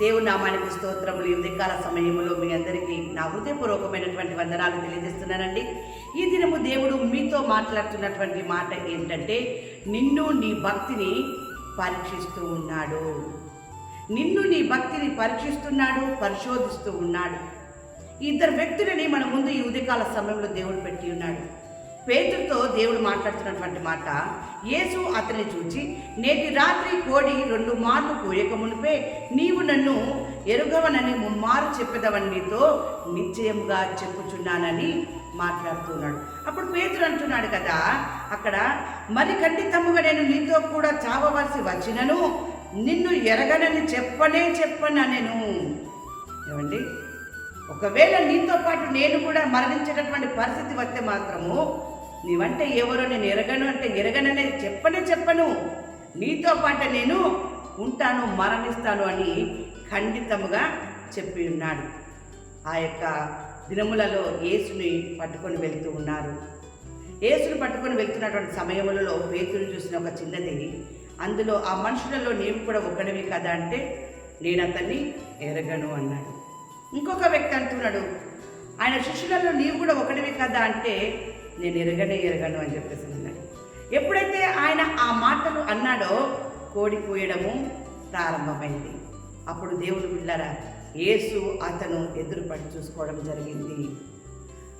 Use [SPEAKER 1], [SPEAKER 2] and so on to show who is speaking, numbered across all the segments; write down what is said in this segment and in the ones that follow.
[SPEAKER 1] దేవుని నామానికి స్తోత్రములు. యుద్ధకాల ఉదయకాల సమయంలో మీ అందరికీ నా హృదయపూర్వకమైనటువంటి వందనాలు తెలియజేస్తున్నానండి. ఈ దినము దేవుడు మీతో మాట్లాడుతున్నటువంటి మాట ఏంటంటే నిన్ను నీ భక్తిని పరీక్షిస్తూ ఉన్నాడు. నిన్ను నీ భక్తిని పరీక్షిస్తున్నాడు పరిశోధిస్తూ ఉన్నాడు. ఇద్దరు వ్యక్తులని మన ముందు ఈ ఉదయకాల సమయంలో దేవుడు పెట్టి ఉన్నాడు. పేతుడితో దేవుడు మాట్లాడుతున్నటువంటి మాట యేసు అతన్ని చూచి నేటి రాత్రి కోడి రెండు మార్లు కోయక మునిపే నీవు నన్ను ఎరుగవనని ముమ్మారు చెప్పేదవని నీతో నిశ్చయముగా చెప్పుచున్నానని మాట్లాడుతున్నాడు. అప్పుడు పేతురు అంటున్నాడు కదా అక్కడ మరి ఖండితముగా నేను నీతో కూడా చావవలసి వచ్చినను? నిన్ను ఎరగనని చెప్పనే చెప్పనా నేను? ఏమండి? ఒకవేళ నీతో పాటు నేను కూడా మరణించేటటువంటి పరిస్థితి వస్తే మాత్రము నీవంటే ఎవరో? నేను ఎరగను అంటే ఎరగననే చెప్పనే చెప్పను. నీతో పాటు నేను ఉంటాను మరణిస్తాను అని ఖండితముగా చెప్పి ఉన్నాడు. ఆ యొక్క దినములలో యేసుని పట్టుకొని వెళ్తూ ఉన్నారు. యేసుని పట్టుకొని వెళ్తున్నటువంటి సమయములలో పేతులు చూసిన ఒక చిన్నది అందులో ఆ మనుషులలో నీవు కూడా ఒకడివి కదా అంటే నేను అతన్ని ఎరగను అన్నాడు. ఇంకొక వ్యక్తి అంటున్నాడు ఆయన శిష్యులలో నీవు కూడా ఒకటివి కదా అంటే నేను ఎరగనే ఎరగను అని చెప్పేసి అన్నాడు. ఎప్పుడైతే ఆయన ఆ మాటలు అన్నాడో కోడి కోయడము ప్రారంభమైంది. అప్పుడు దేవుడు బిళ్ళారా యేసు అతను ఎదురుపడి చూసుకోవడం జరిగింది.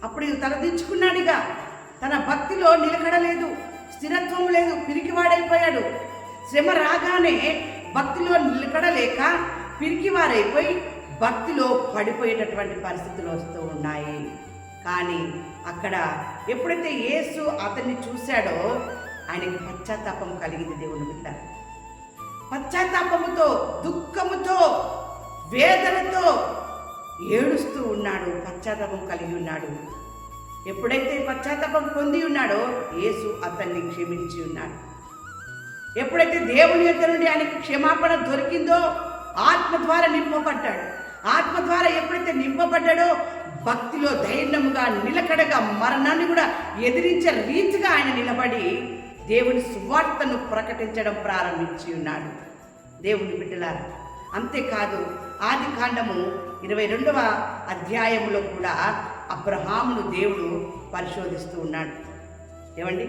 [SPEAKER 1] అప్పుడు ఇక తలదించుకున్నాడుగా తన భక్తిలో నిలకడలేదు స్థిరత్వం లేదు పిరికివాడైపోయాడు. శ్రమ రాగానే భక్తిలో నిలకడలేక పిరికివారైపోయి భక్తిలో పడిపోయేటటువంటి పరిస్థితులు వస్తూ ఉన్నాయి. కానీ అక్కడ ఎప్పుడైతే యేసు అతన్ని చూశాడో ఆయనకి పశ్చాత్తాపం కలిగింది దేవుని బిడ్డ. పశ్చాత్తాపముతో దుఃఖముతో వేదనతో ఏడుస్తూ ఉన్నాడు పశ్చాత్తాపం కలిగి ఉన్నాడు. ఎప్పుడైతే పశ్చాత్తాపం పొంది ఉన్నాడో యేసు అతన్ని క్షమించి ఉన్నాడు. ఎప్పుడైతే దేవుని యొక్క నుండి ఆయనకి క్షమాపణ దొరికిందో ఆత్మ ద్వారా నింపబడ్డాడు. ఆత్మ ద్వారా ఎప్పుడైతే నింపబడ్డాడో భక్తిలో ధైర్యముగా నిలకడగా మరణాన్ని కూడా ఎదిరించే రీతిగా ఆయన నిలబడి దేవుని సువార్తను ప్రకటించడం ప్రారంభించి ఉన్నాడు. దేవుని బిడ్డలారా అంతేకాదు ఆది కాండము ఇరవై రెండవ అధ్యాయంలో కూడా అబ్రహామును దేవుడు పరిశోధిస్తూ ఉన్నాడు. ఏమండి?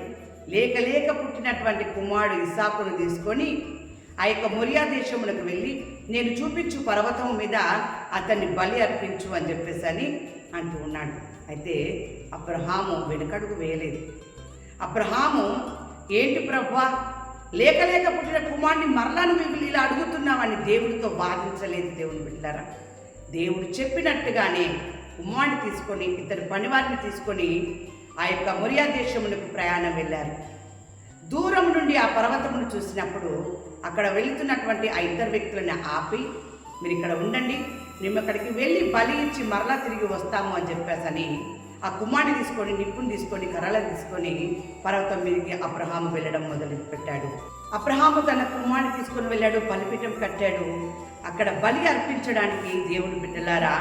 [SPEAKER 1] లేక లేక పుట్టినటువంటి కుమారుడు ఇసాకును తీసుకొని ఆ యొక్క మొరియా దేశములకు వెళ్ళి నేను చూపించు పర్వతం మీద అతన్ని బలి అర్పించు అని చెప్పేసి అని అంటూ ఉన్నాడు. అయితే అబ్రహాము వెనుకడుగు వేయలేదు. అబ్రహాము ఏంటి ప్రభా? లేక లేక పుట్టిన కుమారుని మరలా నువ్వు ఇలా అడుగుతున్నావని దేవుడితో వాదించలేదు దేవుని బిడ్డారా దేవుడు చెప్పినట్టుగానే కుమారుని తీసుకొని ఇద్దరు పనివారిని తీసుకొని ఆ యొక్క మొరియా దేశమునకు ప్రయాణం వెళ్ళారు. దూరం నుండి ఆ పర్వతమును చూసినప్పుడు అక్కడ వెళుతున్నటువంటి ఆ ఇద్దరు వ్యక్తులను ఆపి మీరు ఇక్కడ ఉండండి మేము అక్కడికి వెళ్ళి బలి ఇచ్చి మరలా తిరిగి వస్తాము అని చెప్పేసని ఆ కుమారుని తీసుకొని నిప్పుని తీసుకొని కర్రలను తీసుకొని పర్వతం మీదకి అబ్రహాము వెళ్ళడం మొదలు పెట్టాడు అబ్రహాము తన కుమారుని తీసుకొని వెళ్ళాడు బలిపీఠం కట్టాడు. అక్కడ బలి అర్పించడానికి దేవుడు బిడ్డలారా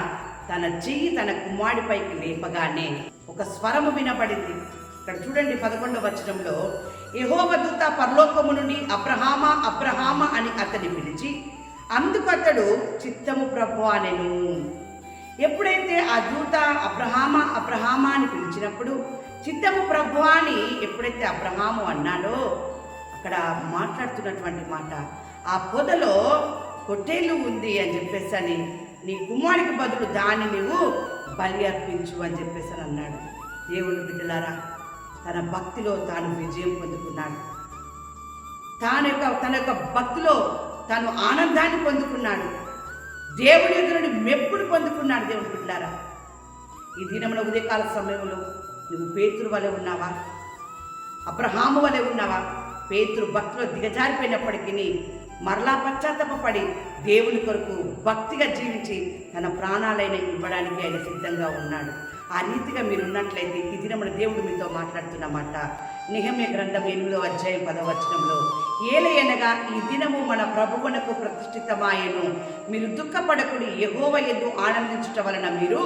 [SPEAKER 1] తన చెయ్యి తన కుమారుడిపైకి లేపగానే ఒక స్వరము వినబడింది. ఇక్కడ చూడండి పదకొండవ వచనంలో యహోవదూత దూత పరలోకము నుండి అబ్రహామ అబ్రహామ అని అతన్ని పిలిచి అందుకు అతడు చిత్తము ప్రభు అనెను ఎప్పుడైతే ఆ దూత అబ్రహామ అబ్రహామ అని పిలిచినప్పుడు చిత్తము ప్రభు అని ఎప్పుడైతే అబ్రహాము అన్నాడో అక్కడ మాట్లాడుతున్నటువంటి మాట ఆ పొదలో పొట్టేలు ఉంది అని చెప్పేసి అని నీ కుమారుడికి బదులు దాన్ని నీవు బలి అర్పించు అని చెప్పేసి అని అన్నాడు. దేవుని బిడ్డలారా తన భక్తిలో తాను విజయం పొందుకున్నాడు. తాను యొక్క తన యొక్క భక్తిలో తాను ఆనందాన్ని పొందుకున్నాడు. దేవుని ఎదురుని మెప్పుడు పొందుకున్నాడు దేవుడు బిడ్డారా. ఈ దినమున ఉదయకాల సమయంలో నువ్వు పేతురు వలె ఉన్నావా? అబ్రహాము వలె ఉన్నావా? పేతురు భక్తిలో దిగజారిపోయినప్పటికీ మరలా పశ్చాత్తాపడి దేవుని కొరకు భక్తిగా జీవించి తన ప్రాణాలైన ఇవ్వడానికి ఆయన సిద్ధంగా ఉన్నాడు. ఆ రీతిగా మీరు ఉన్నట్లయితే ఈ దినమున దేవుడు మీతో మాట్లాడుతున్నమాట. నిహమ్య గ్రంథం ఎనిమిదో అధ్యాయం పదవచనంలో ఏలయనగా ఈ దినము మన ప్రభువునకు ప్రతిష్ఠితమాయను. మీరు దుఃఖపడకుడు ఎగోవ ఎందు ఆనందించటం వలన మీరు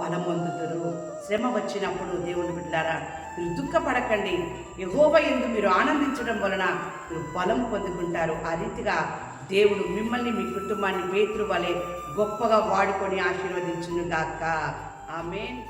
[SPEAKER 1] బలం పొందుతారు శ్రమ వచ్చినప్పుడు దేవుని బిడ్డారా మీరు దుఃఖపడకండి. ఎగోవ ఎందు మీరు ఆనందించడం వలన మీరు బలం పొందుకుంటారు. ఆ రీతిగా దేవుడు మిమ్మల్ని మీ కుటుంబాన్ని పేతురు వలె గొప్పగా వాడుకొని ఆశీర్వదించును గాక. Amén